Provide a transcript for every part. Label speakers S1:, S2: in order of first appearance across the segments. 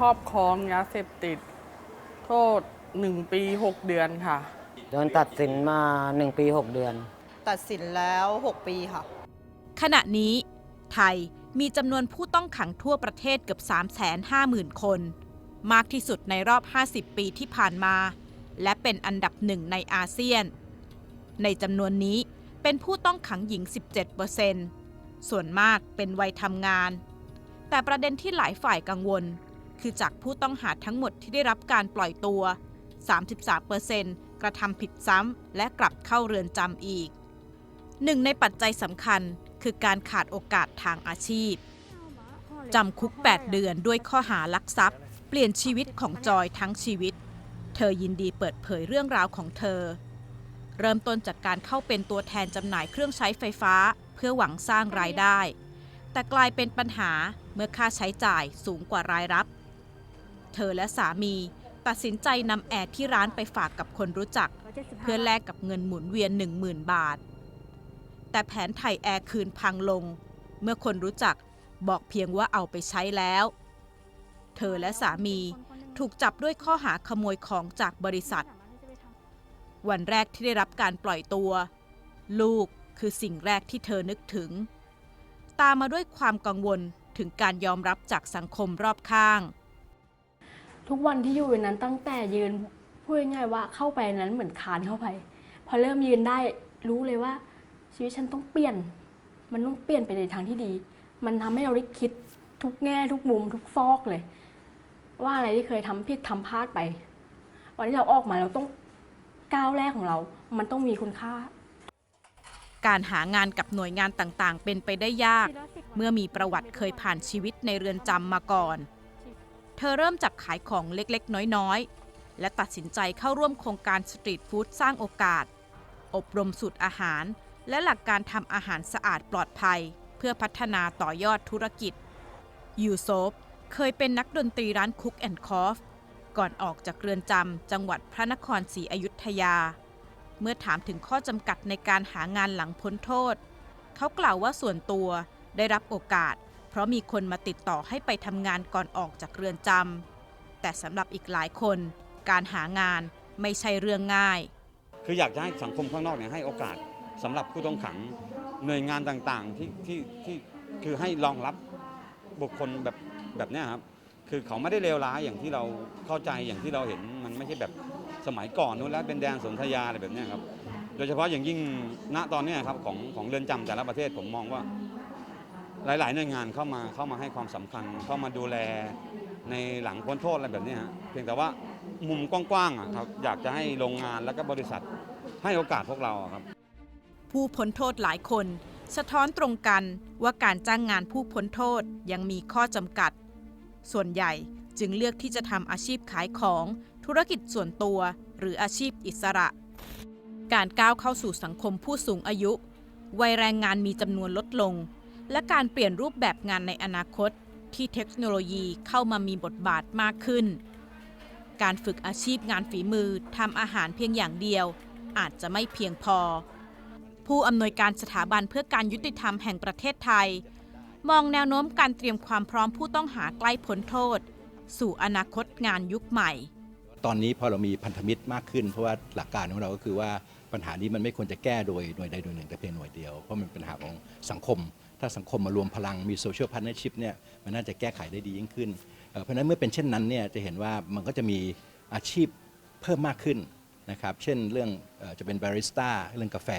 S1: ครอบครองยาเสพติด โทษ 1 ปี 6 เดือนค่ะ
S2: โดนตัดสินมา 1 ปี 6 เดือน
S3: ตัดสินแล้ว 6 ปีค่ะ
S4: ขณะนี้ ไทยมีจำนวนผู้ต้องขังทั่วประเทศเกือบ 350,000 คน มากที่สุดในรอบ 50 ปีที่ผ่านมา และเป็นอันดับหนึ่งในอาเซียน ในจำนวนนี้เป็นผู้ต้องขังหญิง 17%ส่วนมากเป็นวัยทำงาน แต่ประเด็นที่หลายฝ่ายกังวล คือจากผู้ต้องหาทั้งหมดที่ได้รับการปล่อยตัว 33%กระทำผิดซ้ำและกลับเข้าเรือนจำอีก หนึ่งในปัจจัยสำคัญคือการขาดโอกาสทางอาชีพจำคุก 8 เดือนด้วยข้อหาลักทรัพย์ เปลี่ยนชีวิตของจอยทั้งชีวิต เธอยินดีเปิดเผยเรื่องราวของเธอ เริ่มต้นจากการเข้าเป็นตัวแทนจำหน่ายเครื่องใช้ไฟฟ้า เพื่อหวังสร้างรายได้ แต่กลายเป็นปัญหาเมื่อค่าใช้จ่ายสูงกว่ารายรับ เธอและสามี ตัดสินใจนำแอร์ที่ร้านไปฝากกับคนรู้จัก เพื่อแลกกับเงินหมุนเวียน 10,000 บาท แต่แผนไถ่แอร์คืนพังลง เมื่อคนรู้จักบอกเพียงว่าเอาไปใช้แล้ว เธอและสามีถูกจับด้วยข้อหาขโมยของจากบริษัท วันแรกที่ได้รับการปล่อยตัว ลูกคือสิ่งแรกที่เธอนึกถึง ตามมาด้วยความกังวลถึงการยอมรับจากสังคมรอบข้าง
S5: ทุกวันที่อยู่ในนั้นตั้งแต่ยืนพูดง่ายๆว่าเข้าไปนั้นเหมือนคานเข้าไป พอเริ่มยืนได้รู้เลยว่า ชีวิตฉันต้องเปลี่ยน มันต้องเปลี่ยนไปในทางที่ดี มันทำให้เราได้คิดทุกแง่ทุกมุมทุกซอกเลย ว่าอะไรที่เคยทำผิดทำพลาดไป วันที่เราออกมาเราต้องก้าวแรกของเรา มันต้องมีคุณค่า
S4: การหางานกับหน่วยงานต่างๆ เป็นไปได้ยาก เมื่อมีประวัติเคยผ่านชีวิตในเรือนจำมาก่อน เธอเริ่มจากขายของเล็กๆ น้อยๆ และตัดสินใจเข้าร่วมโครงการสตรีทฟู้ดสร้างโอกาส อบรมสูตรอาหาร และหลักการทำอาหารสะอาดปลอดภัย เพื่อพัฒนาต่อยอดธุรกิจ ยูโซฟเคยเป็นนักดนตรีร้านคุกแอนด์คอฟก่อนออกจากเรือนจำจังหวัดพระนครศรีอยุธยา เมื่อถามถึงข้อจำกัดในการหางานหลังพ้นโทษ เขากล่าวว่าส่วนตัวได้รับโอกาส เพราะมีคนมาติดต่อให้ไปทำงานก่อนออกจากเรือนจำแต่สำหรับอีกหลายคน การหางานไม่ใช่เรื่องง่าย
S6: คืออยากจะให้สังคมข้างนอกเนี่ยให้โอกาสสำหรับผู้ต้องขังหน่วยงานต่างๆที่ที่ที่คือให้รองรับบุคคลแบบแบบเนี้ยครับคือเขาไม่ได้เลวร้ายอย่างที่เราเข้าใจอย่างที่เราเห็นมันไม่ใช่แบบสมัยก่อนนู้นแล้วเป็นแดนสนธยาอะไรแบบเนี้ยครับโดยเฉพาะอย่างยิ่งณตอนนี้ครับของของเรือนจำแต่ละประเทศผมมองว่า หลายๆหน่วยงานเข้ามาเข้ามาให้ความสำคัญเข้ามาดูแลในหลังพ้นโทษอะไรแบบนี้ฮะเพียงแต่ว่ามุมกว้างๆอะครับอยากจะให้โรงงานแล้วก็บริษัทให้โอกาสพวกเราครับ
S4: ผู้พ้นโทษหลายคน สะท้อนตรงกันว่าการจ้างงานผู้พ้นโทษยังมีข้อจำกัด ส่วนใหญ่จึงเลือกที่จะทำอาชีพขายของธุรกิจส่วนตัว หรืออาชีพอิสระ การก้าวเข้าสู่สังคมผู้สูงอายุ วัยแรงงานมีจำนวนลดลง และการเปลี่ยนรูปแบบงานในอนาคต ที่เทคโนโลยีเข้ามามีบทบาทมากขึ้น การฝึกอาชีพงานฝีมือทำอาหารเพียงอย่างเดียว อาจจะไม่เพียงพอ ผู้อำนวยการสถาบันเพื่อการยุติธรรมแห่งประเทศไทย มองแนวโน้มการเตรียมความพร้อมผู้ต้องหาใกล้พ้นโทษ สู่อนาคตงานยุคใหม่
S7: ตอนนี้พอเรามีพันธมิตรมากขึ้น เพราะว่าหลักการของเราก็คือว่าปัญหานี้มันไม่ควรจะแก้โดยหน่วยใดหน่วยหนึ่งแต่เพียงหน่วยเดียว เพราะมันเป็นปัญหาของสังคม ถ้าสังคมมารวมพลังมีโซเชียลพาร์เนอร์ชิพเนี่ยมันน่าจะแก้ไขได้ดียิ่งขึ้น เพราะฉะนั้นเมื่อเป็นเช่นนั้นเนี่ยจะเห็นว่ามันก็จะมีอาชีพเพิ่มมากขึ้นนะครับเช่นเรื่องจะเป็นบาริสต้าเรื่องกาแฟ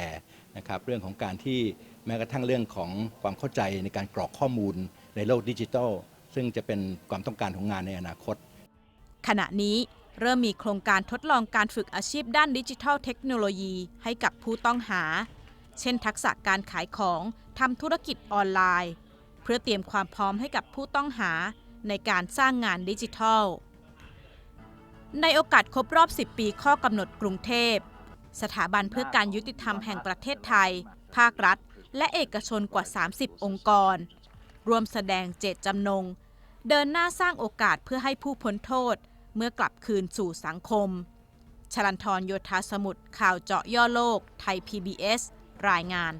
S7: นะครับเรื่องของการที่แม้กระทั่งเรื่องของความเข้าใจในการกรอกข้อมูลในโลกดิจิทัล ซึ่งจะเป็นความต้องการของงานในอนาคต
S4: ขณะนี้เริ่มมีโครงการทดลองการฝึกอาชีพด้านดิจิทัลเทคโนโลยีให้กับผู้ต้องหา เช่น ทักษะการขายของทำธุรกิจออนไลน์ เพื่อเตรียมความพร้อมให้กับผู้ต้องหาในการสร้างงานดิจิทัล ในโอกาสครบรอบ 10 ปีข้อกำหนดกรุงเทพ สถาบันเพื่อการยุติธรรมแห่งประเทศไทย ภาครัฐ และเอกชนกว่า 30 องค์กร รวมแสดงเจตจำนง เดินหน้าสร้างโอกาสเพื่อให้ผู้พ้นโทษเมื่อกลับคืนสู่สังคมชลันทรโยธาสมุทรข่าวเจาะย่อโลก ไทย PBS รายงาน